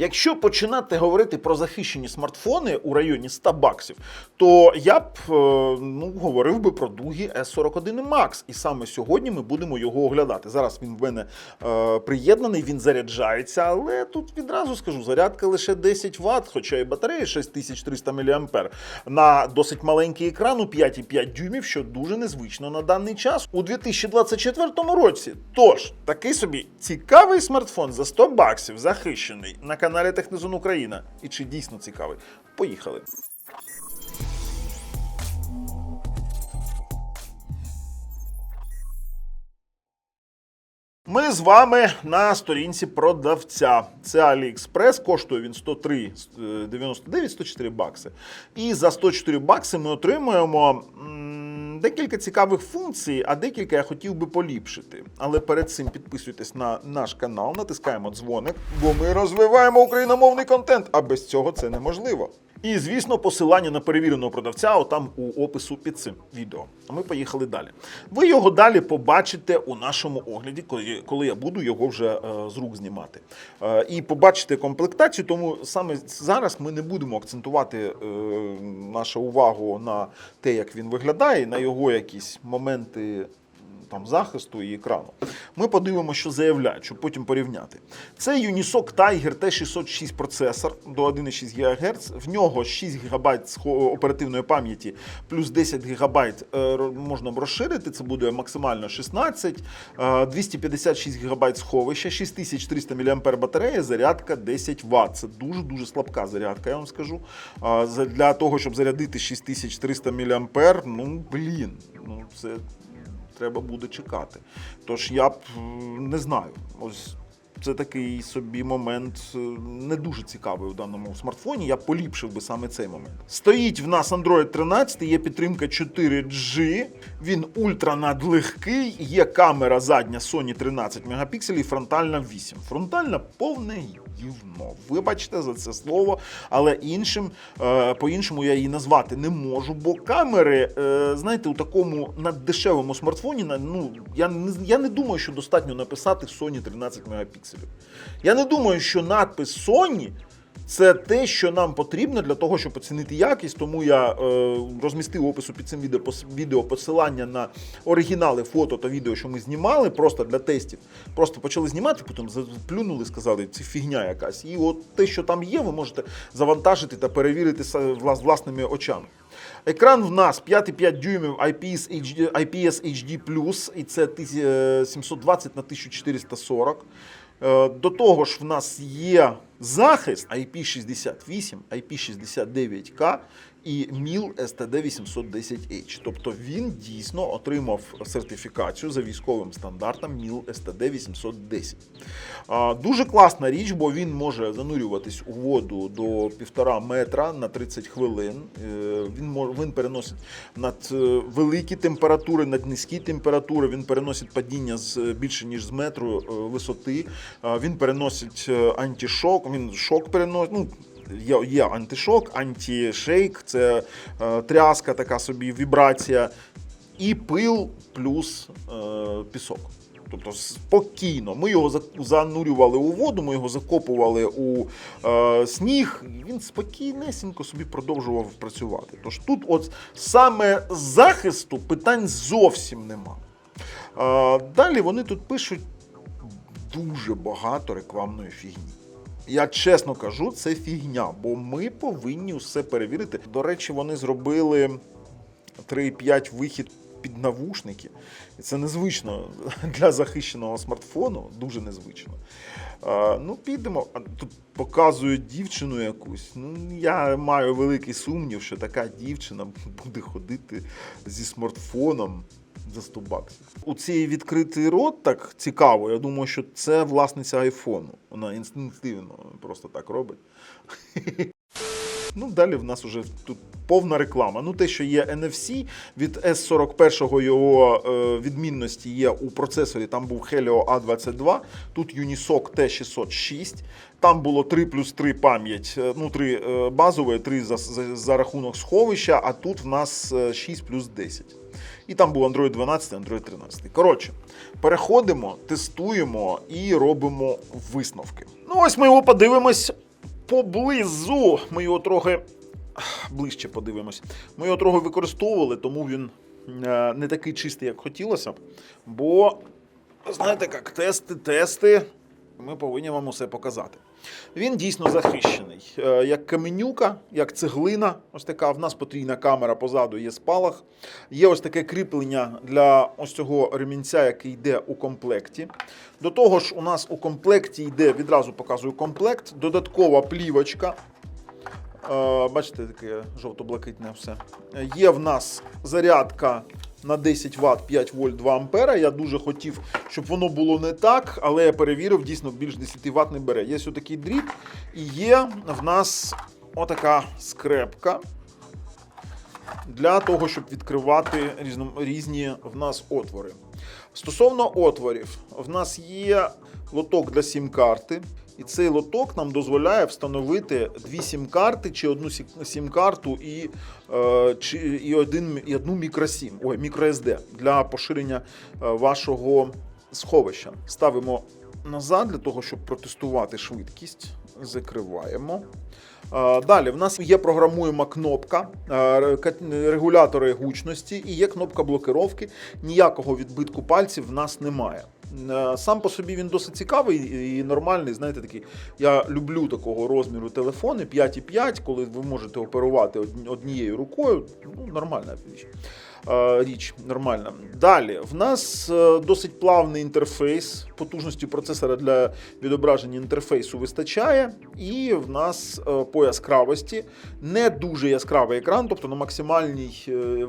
Якщо починати говорити про захищені смартфони у районі 100 баксів, то я б е, ну, говорив би про Дугі S41 Max. І саме сьогодні ми будемо його оглядати. Зараз він в мене е, приєднаний, він заряджається, але тут відразу скажу, зарядка лише 10 Вт, хоча і батарея 6300 мА. На досить маленький екран у 5,5 дюймів, що дуже незвично на даний час у 2024 році. Тож, такий собі цікавий смартфон за 100 баксів захищений на каналі Технозон Україна. І чи дійсно цікавий? Поїхали. Ми з вами на сторінці продавця. Це AliExpress, коштує він 103,99, 104 бакси. І за 104 бакси ми отримуємо декілька цікавих функцій, а декілька я хотів би поліпшити. Але перед цим підписуйтесь на наш канал, натискаємо дзвоник, бо ми розвиваємо україномовний контент, а без цього це неможливо. І, звісно, посилання на перевіреного продавця отам у опису під цим відео. А ми поїхали далі. Ви його далі побачите у нашому огляді, коли, коли я буду його вже е, з рук знімати. Е, і побачите комплектацію, тому саме зараз ми не будемо акцентувати е, нашу увагу на те, як він виглядає, на його якісь моменти там захисту і екрану. Ми подивимося, що заявляють, щоб потім порівняти. Це Unisoc Tiger T606 процесор до 1,6 ГГц. В нього 6 ГБ оперативної пам'яті, плюс 10 ГБ можна розширити. Це буде максимально 16, е, 256 ГБ сховища, 6300 мАh батарея, зарядка 10 Вт. Це дуже дуже слабка зарядка, я вам скажу. Для того, щоб зарядити 6300 мАh, ну блін, ну це треба буде чекати. Тож я б е, не знаю. Ось це такий собі момент е, не дуже цікавий у даному смартфоні. Я поліпшив би саме цей момент. Стоїть в нас Android 13, є підтримка 4G, він ультранадлегкий, є камера задня Sony 13 мегапікселів, фронтальна 8. Фронтальна повне гівно. Вибачте за це слово, але іншим е, по-іншому я її назвати не можу, бо камери, е, знаєте, у такому наддешевому смартфоні, ну я не я не думаю, що достатньо написати Sony 13 мегапікселів. Я не думаю, що надпис Sony. Це те, що нам потрібно для того, щоб оцінити якість. Тому я е, розмістив опису під цим відео, відео посилання на оригінали фото та відео, що ми знімали, просто для тестів. Просто почали знімати, потім плюнули, сказали, це фігня якась. І от те, що там є, ви можете завантажити та перевірити власними очами. Екран в нас 5,5 дюймів IPS HD, IPS HD+, і це 720 на 1440. Е, До того ж, в нас є захист IP68, IP69K і MIL STD810H. Тобто він дійсно отримав сертифікацію за військовим стандартом MIL STD810. Дуже класна річ, бо він може занурюватись у воду до півтора метра на 30 хвилин. Е, Він мож- він переносить над е, великі температури, над низькі температури. Він переносить падіння з е, більше ніж з метру висоти. Він переносить антишок, він шок переносить. Ну, Є, антишок, антішейк, це е, тряска, така собі вібрація, і пил плюс е, пісок. Тобто спокійно. Ми його занурювали у воду, ми його закопували у е, сніг. Він спокійнесенько собі продовжував працювати. Тож тут, от саме з захисту питань зовсім нема. Е, далі вони тут пишуть дуже багато рекламної фігні. Я чесно кажу, це фігня, бо ми повинні все перевірити. До речі, вони зробили 3,5 вихід під навушники. Це незвично для захищеного смартфону, дуже незвично. А, ну, підемо. Тут показують дівчину якусь. Ну, я маю великий сумнів, що така дівчина буде ходити зі смартфоном за 100 баксів. У цій відкритий рот так цікаво. Я думаю, що це власниця айфону. Вона інстинктивно просто так робить. Ну, далі в нас вже тут повна реклама. Ну, те, що є NFC, від S41 його е, відмінності є у процесорі. Там був Helio A22, тут Unisoc T606. Там було 3 плюс 3 пам'ять, е, ну 3 е, базової, 3 за, за, за рахунок сховища, а тут в нас е, 6 плюс 10. І там був Android 12, Android 13. Коротше, переходимо, тестуємо і робимо висновки. Ну, ось ми його подивимось поблизу. Ми його трохи ближче подивимось. Ми його трохи використовували, тому він е, не такий чистий, як хотілося. Бо, знаєте, як тести, тести. Ми повинні вам усе показати. Він дійсно захищений. Е, Як каменюка, як цеглина. Ось така. В нас потрійна камера позаду є спалах. Є ось таке кріплення для ось цього ремінця, який йде у комплекті. До того ж, у нас у комплекті йде, відразу показую комплект, додаткова плівочка. Е, Бачите, таке жовто-блакитне все. Є в нас зарядка на 10 Вт, 5 вольт, 2 ампера. Я дуже хотів, щоб воно було не так, але я перевірив, дійсно більш 10 Вт не бере. Є ось такий дріт, і є в нас отака скрепка для того, щоб відкривати різні в нас отвори. Стосовно отворів, в нас є лоток для сім-карти, і цей лоток нам дозволяє встановити дві сім-карти чи одну сім-карту і, е, чи, і, один, і одну мікросім, ой, мікроSD для поширення е, вашого сховища. Ставимо назад для того, щоб протестувати швидкість. Закриваємо. Е, Далі в нас є програмуєма кнопка, е, регулятори гучності і є кнопка блокировки. Ніякого відбитку пальців в нас немає. Е, Сам по собі він досить цікавий і нормальний. Знаєте, такий. Я люблю такого розміру телефони 5,5, коли ви можете оперувати однією рукою. Ну, нормальна річ. Річ нормальна. Далі в нас досить плавний інтерфейс. Потужності процесора для відображення інтерфейсу вистачає, і в нас е, по яскравості не дуже яскравий екран, тобто на максимальній е,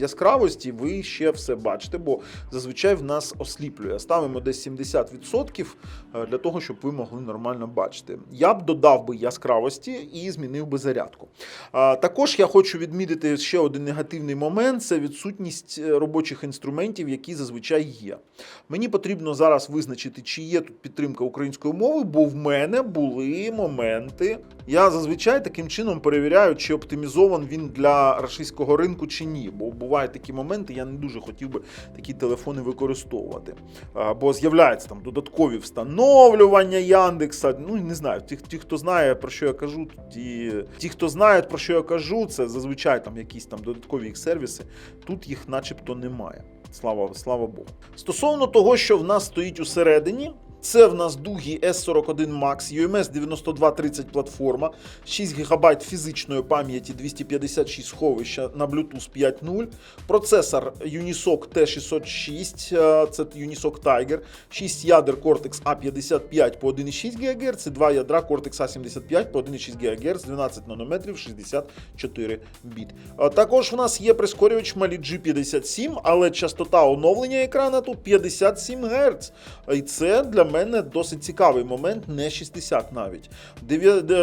яскравості ви ще все бачите, бо зазвичай в нас осліплює. Ставимо десь 70% е, для того, щоб ви могли нормально бачити. Я б додав би яскравості і змінив би зарядку. Також я хочу відмітити ще один негативний момент: це відсутність е, робочих інструментів, які зазвичай є. Мені потрібно зараз визначити, чи є тут підтримка української мови, бо в мене були моменти. Я зазвичай таким чином перевіряю, чи оптимізований він для російського ринку чи ні. Бо бувають такі моменти, я не дуже хотів би такі телефони використовувати. Бо з'являються там додаткові встановлювання Яндекса. Ну не знаю, ті, ті, хто знає про що я кажу, ті, ті, хто знають про що я кажу, це зазвичай там якісь там додаткові їх сервіси. Тут їх, начебто, немає. Слава, слава Богу. Стосовно того, що в нас стоїть усередині, це в нас Дугі S41 Max, UMS 9230 платформа, 6 ГБ фізичної пам'яті, 256 сховища на Bluetooth 5.0, процесор Unisoc T606, е, це Unisoc Tiger, 6 ядер Cortex A55 по 1,6 ГГц, і 2 ядра Cortex A75 по 1,6 ГГц, 12 нанометрів, 64 біт. Е, Також в нас є прискорювач Mali G57, але частота оновлення екрана тут 57 Гц. І це для мене досить цікавий момент, не 60 навіть.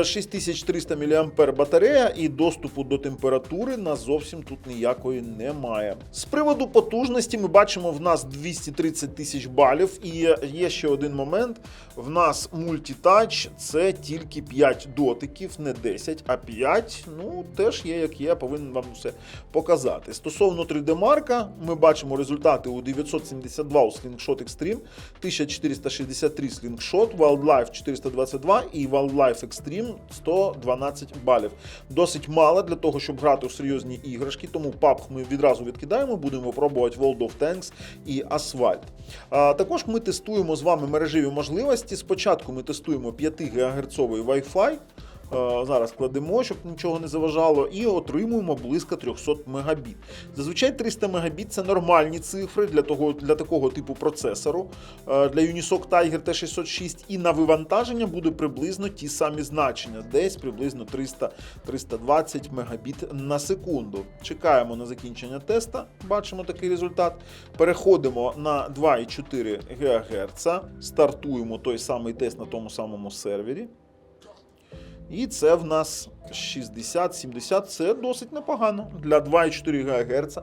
6300 мАh батарея і доступу до температури на зовсім тут ніякої немає. З приводу потужності ми бачимо, в нас 230 тисяч балів. І є ще один момент: в нас мультітач це тільки 5 дотиків, не 10, а 5. Ну, теж є, як є, повинен вам все показати. Стосовно 3D Марка, ми бачимо результати у 972 у Slingshot Extreme, 1463 Slingshot, Wildlife 422 і Wildlife Extreme 112 балів. Досить мало для того, щоб грати у серйозні іграшки, тому PUBG ми відразу відкидаємо, будемо пробувати World of Tanks і Asphalt. Також ми тестуємо з вами мережеві можливості. Спочатку ми тестуємо 5 ГГц Wi-Fi. Е, Зараз кладемо, щоб нічого не заважало, і отримуємо близько 300 мегабіт. Зазвичай 300 мегабіт це нормальні цифри для того для такого типу процесору. Е, Для Unisoc Tiger T606 і на вивантаження буде приблизно ті самі значення, десь приблизно 300-320 мегабіт на секунду. Чекаємо на закінчення теста, бачимо такий результат. Переходимо на 2,4 ГГц, стартуємо той самий тест на тому самому сервері. І це в нас 60-70, це досить непогано. Для 2,4 ГГц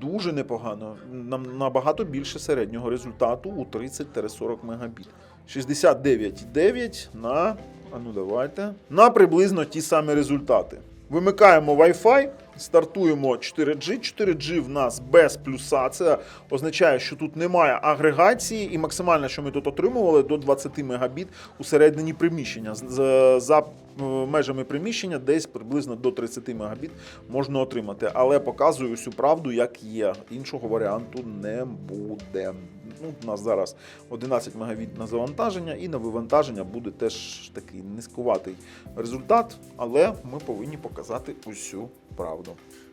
дуже непогано. Нам набагато більше середнього результату у 30-40 Мбіт. 69,9 на. А ну давайте. На приблизно ті самі результати. Вимикаємо Wi-Fi Стартуємо 4G. 4G в нас без плюса. Це означає, що тут немає агрегації, і максимально, що ми тут отримували, до 20 мегабіт у середині приміщення. За межами приміщення десь приблизно до 30 мегабіт можна отримати. Але показую всю правду, як є. Іншого варіанту не буде. Ну, у нас зараз 11 мегабіт на завантаження, і на вивантаження буде теж такий низькуватий результат, але ми повинні показати усю правду.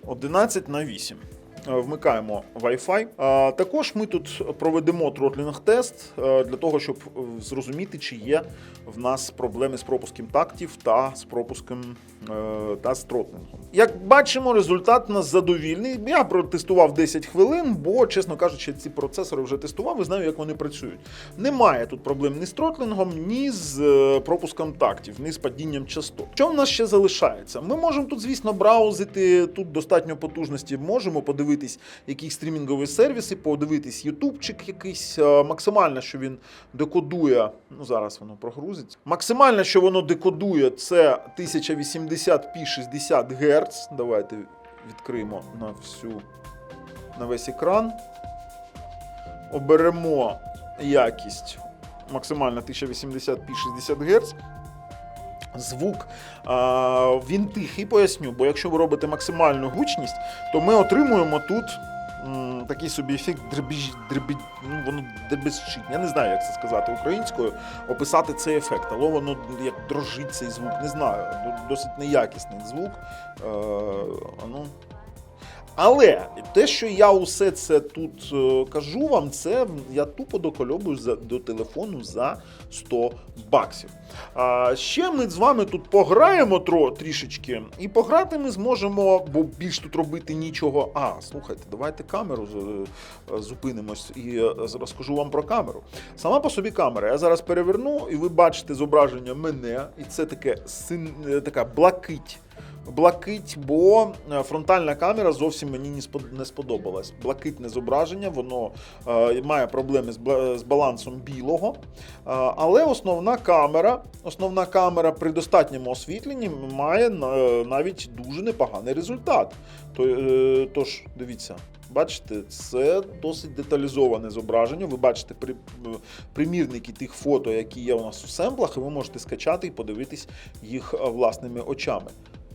11 на 8. Е, Вмикаємо Wi-Fi. А, Також ми тут проведемо тротлінг тест е, для того, щоб е, зрозуміти, чи є в нас проблеми з пропуском тактів та з пропуском е, та з тротлінгом. Як бачимо, результат нас задовільний. Я протестував 10 хвилин, бо, чесно кажучи, ці процесори вже тестував і знаю, як вони працюють. Немає тут проблем ні з тротлингом, ні з е, пропуском тактів, ні з падінням частот. Що в нас ще залишається? Ми можемо тут, звісно, браузити. Тут достатньо потужності. Можемо подивитись якісь стрімінгові сервіси, подивитись ютубчик якийсь. Е, Максимально, що він декодує. Ну зараз воно прогрузиться. Максимально, що воно декодує, це 1080p 60 Гц. Давайте відкриємо на всю на весь екран. Оберемо якість максимально 1080p 60 Гц. Звук а, він тихий, поясню, бо якщо ви робите максимальну гучність, то ми отримуємо тут м, такий собі ефект дребіж, дребіж, ну, воно дребезжить. Я не знаю, як це сказати українською, описати цей ефект, але воно як дрожить цей звук, не знаю. Досить неякісний звук. Е, а ну, але те, що я усе це тут е, кажу вам, це я тупо докольобую до телефону за 100 баксів. А, ще ми з вами тут пограємо тро, трішечки, і пограти ми зможемо, бо більш тут робити нічого. А, слухайте, давайте камеру е, зупинимось і е, розкажу вам про камеру. Сама по собі камера. Я зараз переверну, і ви бачите зображення мене, і це таке син, така блакить блакить, бо е, фронтальна камера зовсім мені не спод- сподобалась. Блакитне зображення, воно е, має проблеми з, балансом білого. Е, але основна камера, основна камера при достатньому освітленні має навіть дуже непоганий результат. Тож, дивіться. Бачите, це досить деталізоване зображення. Ви бачите при, примірники тих фото, які є у нас у семплах, і ви можете скачати і подивитись їх власними очами.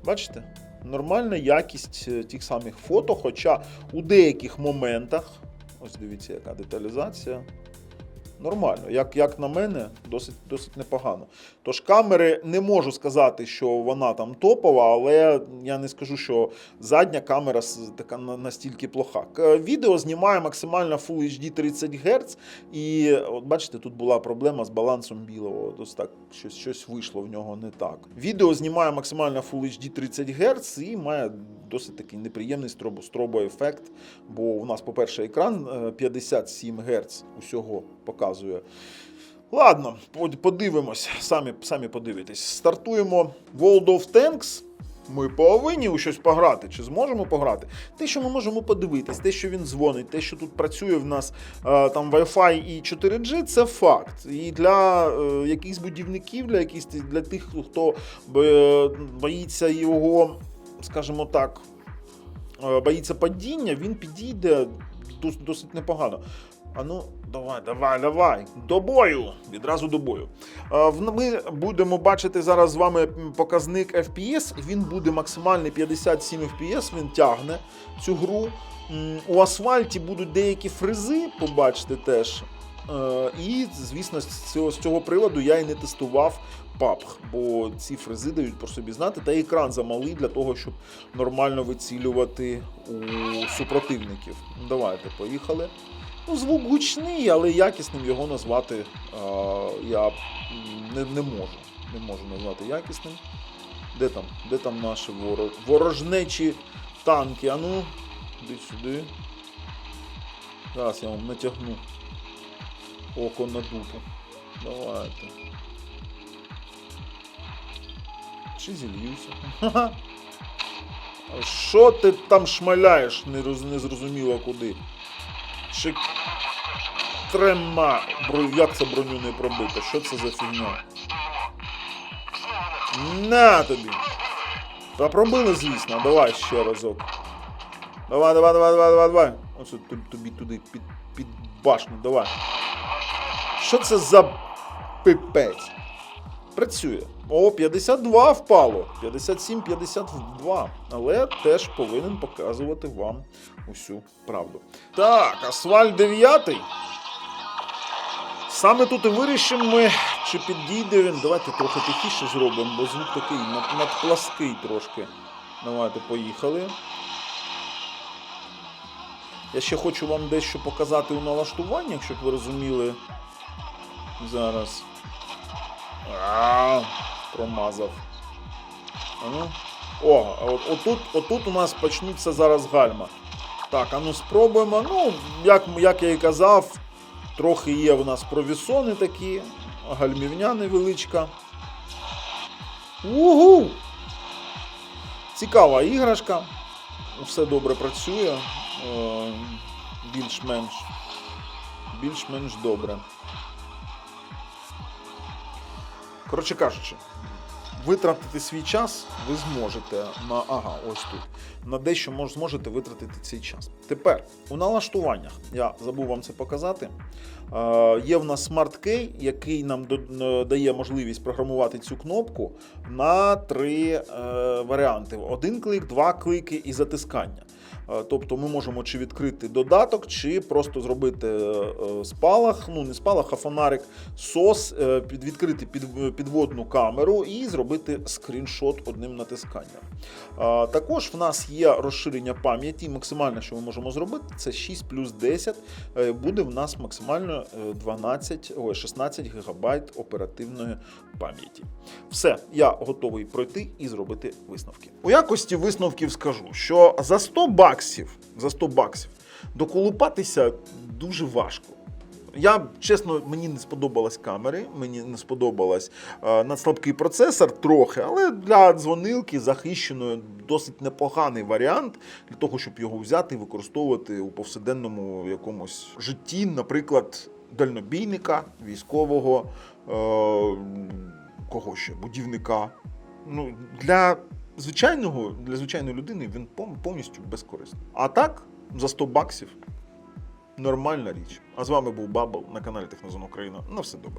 Бачите? Нормальна якість е, тих самих фото, хоча у деяких моментах, ось дивіться, яка деталізація. Нормально, як, як на мене, досить, досить непогано. Тож камери не можу сказати, що вона там топова, але я не скажу, що задня камера така настільки плоха. Відео знімає максимально Full HD 30 Гц, і от бачите, тут була проблема з балансом білого. Ось так щось, щось вийшло в нього не так. Відео знімає максимально Full HD 30 Гц і має досить такий неприємний стробо, стробоефект. Бо у нас, по-перше, екран е, 57 Гц усього показує. Ладно, подивимось, самі, самі подивитесь. Стартуємо World of Tanks. Ми повинні у щось пограти. Чи зможемо пограти? Те, що ми можемо подивитись, те, що він дзвонить, те, що тут працює в нас е, там Wi-Fi і 4G, це факт. І для е, якихось будівників, для якихось для тих, хто бо- боїться його, скажімо так, е, боїться падіння, він підійде досить непогано. А ну, давай, давай, давай. До бою! Відразу до бою. Е, Ми будемо бачити зараз з вами показник FPS, він буде максимальний 57 FPS, він тягне цю гру. У асфальті будуть деякі фризи, побачите теж. Е, І, звісно, з цього, приладу я і не тестував PUBG, бо ці фризи дають про собі знати, та екран замалий для того, щоб нормально вицілювати у супротивників. Давайте, поїхали. Ну, звук гучний, але якісним його назвати е, я не, не можу. Не можу назвати якісним. Де там? Де там наші воро- ворожнечі танки? А ну, іди сюди. Зараз я вам натягну око на дупу. Давайте. Чи зільюся? Що ти там шмаляєш, не, роз, не зрозуміло куди? Чи трема. Як це броню не пробити? Що це за фігня? На тобі! Та пробили, звісно, давай ще разок. Давай, давай, давай, давай, давай, давай. Оце тобі, туди під, під башню, давай. Що це за пипець? Працює. О, 52 впало. 57, 52. Але теж повинен показувати вам усю правду. Так, асфальт 9. Саме тут і вирішимо ми, чи підійде він. Давайте трохи тихіше зробимо, бо звук такий над- надплаский трошки. Давайте, поїхали. Я ще хочу вам дещо показати у налаштуваннях, щоб ви розуміли. Зараз. А, промазав. А ну. О, отут, отут у нас почнуться зараз гальма. Так, а ну спробуємо. Ну, як, як я і казав, трохи є в нас провісони такі, гальмівня невеличка. Угу! Цікава іграшка. Все добре працює. Е, Більш-менш. Більш-менш добре. Коротше кажучи, витратити свій час ви зможете на. Ага, ось тут. На дещо мож, зможете витратити цей час. Тепер у налаштуваннях, я забув вам це показати. Е, є в нас Key, який нам дає можливість програмувати цю кнопку на три е, варіанти: один клик, два клики і затискання. Е, Тобто ми можемо чи відкрити додаток, чи просто зробити е, е, спалах, ну не спалах, а фонарик сос, відкрити під, підводну камеру і зробити скріншот одним натисканням. Також в нас є розширення пам'яті. Максимальне, що ми можемо зробити, це 6 плюс 10. Е, Буде в нас максимально е, 12, ой, 16 гігабайт оперативної пам'яті. Все, я готовий пройти і зробити висновки. У якості висновків скажу, що за 100 баксів, за 100 баксів доколупатися дуже важко. Я чесно, мені не сподобалась камери, мені не сподобалась е, надслабкий процесор трохи, але для дзвонилки захищеної досить непоганий варіант для того, щоб його взяти і використовувати у повсякденному якомусь житті, наприклад, дальнобійника, військового, е, кого ще, будівника. Ну, для звичайного, для звичайної людини він повністю безкорисний. А так, за 100 баксів нормальна річ. А з вами був Бабл на каналі Технозон Україна. На все добре.